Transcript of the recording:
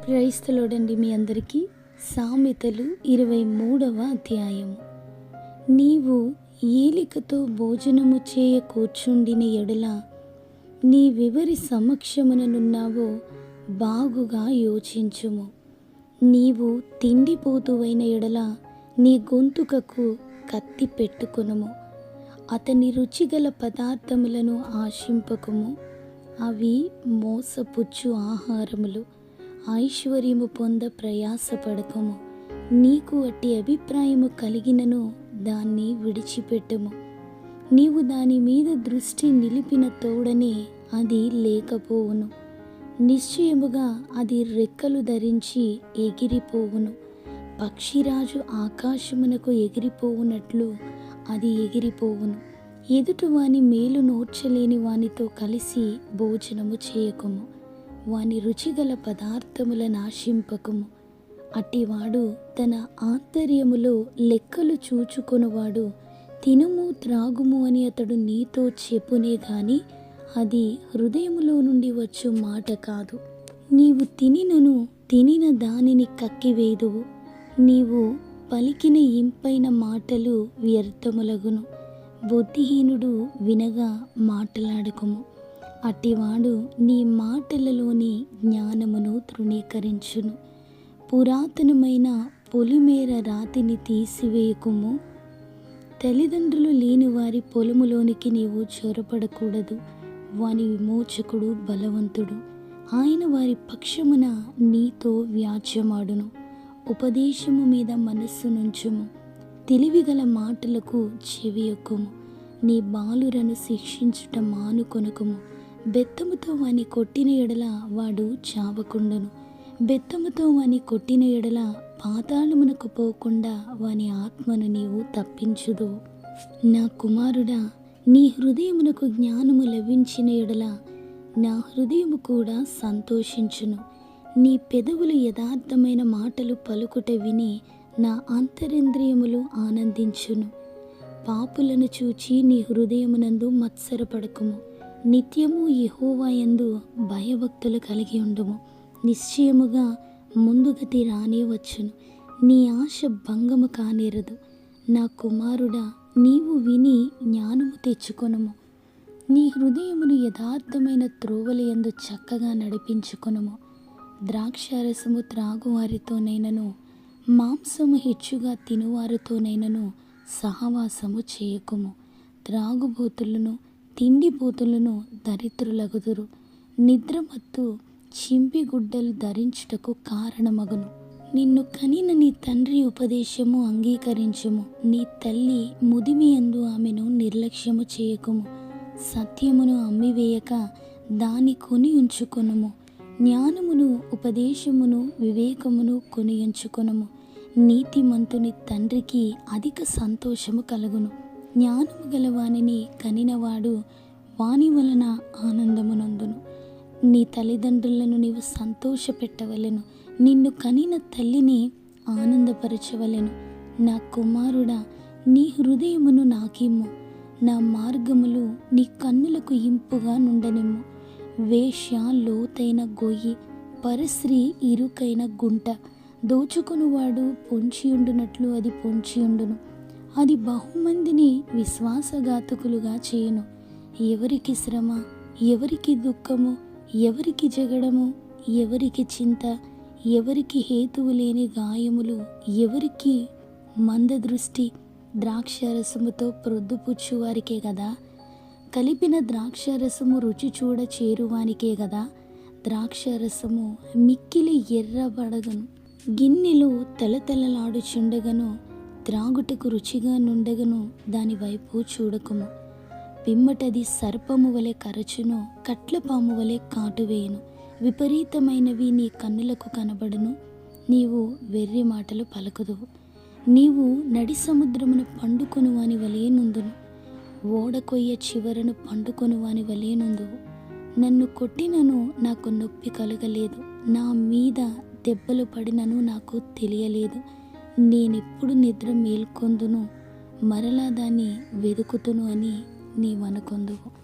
క్రైస్తలోడండి మీ అందరికీ సామెతలు ఇరవై మూడవ అధ్యాయము నీవు ఏలికతో భోజనము చేయ కూర్చుండిన ఎడల నీవెవరి సమక్షముననున్నావో బాగుగా యోచించుము. నీవు తిండిపోతువైన ఎడల నీ గొంతుకకు కత్తి పెట్టుకునము. అతని రుచిగల పదార్థములను ఆశింపకము. అవి మోసపుచ్చు ఆహారములు. ఐశ్వర్యము పొంద ప్రయాసపడకము. నీకు అట్టి అభిప్రాయము కలిగినను దాన్ని విడిచిపెట్టము. నీవు దాని మీద దృష్టి నిలిపిన తోడనే అది లేకపోవును. నిశ్చయముగా అది రెక్కలు ధరించి ఎగిరిపోవును. పక్షిరాజు ఆకాశమునకు ఎగిరిపోవునట్లు అది ఎగిరిపోవును. ఎదుటి వాని మేలు నోర్చలేని వానితో కలిసి భోజనము చేయకము. వాని రుచిగల పదార్థములను ఆశింపకము అట్టివాడు తన ఆంతర్యములో లెక్కలు చూచుకొనువాడు. తినుము త్రాగుము అని అతడు నీతో చెప్పునే గాని అది హృదయములో నుండి వచ్చు మాట కాదు. నీవు తినినను తినిన దానిని కక్కివేదువు. నీవు పలికిన ఇంపైన మాటలు వ్యర్థములగును. బుద్ధిహీనుడు వినగా మాట్లాడకము. అట్టివాడు నీ మాటలలోని జ్ఞానమును తృణీకరించును. పురాతనమైన పొలిమేర రాతిని తీసివేయకుము. తల్లిదండ్రులు లేని వారి పొలములోనికి నీవు చొరపడకూడదు. వాని విమోచకుడు బలవంతుడు. ఆయన వారి పక్షమున నీతో వ్యాజ్యమాడును. ఉపదేశము మీద మనస్సు నుంచుము. తెలివిగల మాటలకు చెవియొక్కుము. నీ బాలురను శిక్షించుట మానుకొనకుము. బెత్తముతో వాని కొట్టిన ఎడల వాడు చావకుండను. బెత్తముతో వాని కొట్టిన ఎడల పాతాళమునకు పోకుండా వాని ఆత్మను నీవు తప్పించుదు నా కుమారుడా నీ హృదయమునకు జ్ఞానము లభించిన ఎడల నా హృదయము కూడా సంతోషించును. నీ పెదవులు యథార్థమైన మాటలు పలుకుట విని నా అంతరింద్రియములు ఆనందించును. పాపులను చూచి నీ హృదయమునందు మత్సరపడకము. నిత్యము యహోవాయందు భయభక్తులు కలిగి ఉండము. నిశ్చయముగా ముందుగతి రానే వచ్చును. నీ ఆశ భంగము కానేరదు. నా కుమారుడా నీవు విని జ్ఞానము తెచ్చుకొనుము. నీ హృదయమును యథార్థమైన త్రోవలయందు చక్కగా నడిపించుకొనుము. ద్రాక్షారసము త్రాగువారితోనైనను మాంసము హెచ్చుగా తినువారితోనైనను సహవాసము చేయకుము. త్రాగుబోతులను తిండిపోతులను దరిద్రులగుదురు. నిద్రమత్తు చింపి గుడ్డలు ధరించుటకు కారణమగును. నిన్ను కనిన నీ తండ్రి ఉపదేశము అంగీకరించుము. నీ తల్లి ముదిమి అందు ఆమెను నిర్లక్ష్యము చేయకుము. సత్యమును అమ్మివేయక దాని కొని ఉంచుకొనుము. జ్ఞానమును ఉపదేశమును వివేకమును కొని ఉంచుకొనుము. నీతిమంతుని తండ్రికి అధిక సంతోషము కలుగును. జ్ఞానము గల వానిని కనినవాడు వాని వలన ఆనందమునందును. నీ తల్లిదండ్రులను నీవు సంతోషపెట్టవలెను. నిన్ను కనిన తల్లిని ఆనందపరచవలెను. నా కుమారుడా నీ హృదయమును నాకిమ్ము. నా మార్గములు నీ కన్నులకు ఇంపుగా నుండనిమ్ము. వేష లోతైన గొయ్యి పరశ్రీ ఇరుకైన గుంట. దోచుకునివాడు పొంచియుండునట్లు అది పొంచియుండును. అది బహుమందిని విశ్వాసఘాతకులుగా చేయను. ఎవరికి శ్రమ ఎవరికి దుఃఖము ఎవరికి జగడము ఎవరికి చింత ఎవరికి హేతువు లేని గాయములు ఎవరికి మందదృష్టి ద్రాక్షారసముతో ప్రొద్దుపుచ్చు వారికే కదా కలిపిన ద్రాక్షారసము రుచి చూడ చేరువానికే కదా ద్రాక్షారసము మిక్కిలి ఎర్రబడగను. గిన్నెలు తలతలలాడుచుండగను. త్రాగుటకు రుచిగా నుండగను దాని వైపు చూడకుము. పిమ్మటది సర్పము వలె కరచును కట్లపాము వలె కాటువేయును విపరీతమైనవి నీ కన్నులకు కనబడును నీవు వెర్రి మాటలు పలకదువు. నీవు నడి సముద్రమును పండుకొను వాని వలె నుందును. ఓడ కొయ్య చివరను పండుకొను వాని వలె నుందువు. నన్ను కొట్టినను నాకు నొప్పి కలగలేదు నా మీద దెబ్బలు పడినను నాకు తెలియలేదు. నేనెప్పుడు నిద్ర మేల్కొందును మరలా దాన్ని వెదుకుతును అని నీవనుకొందువు.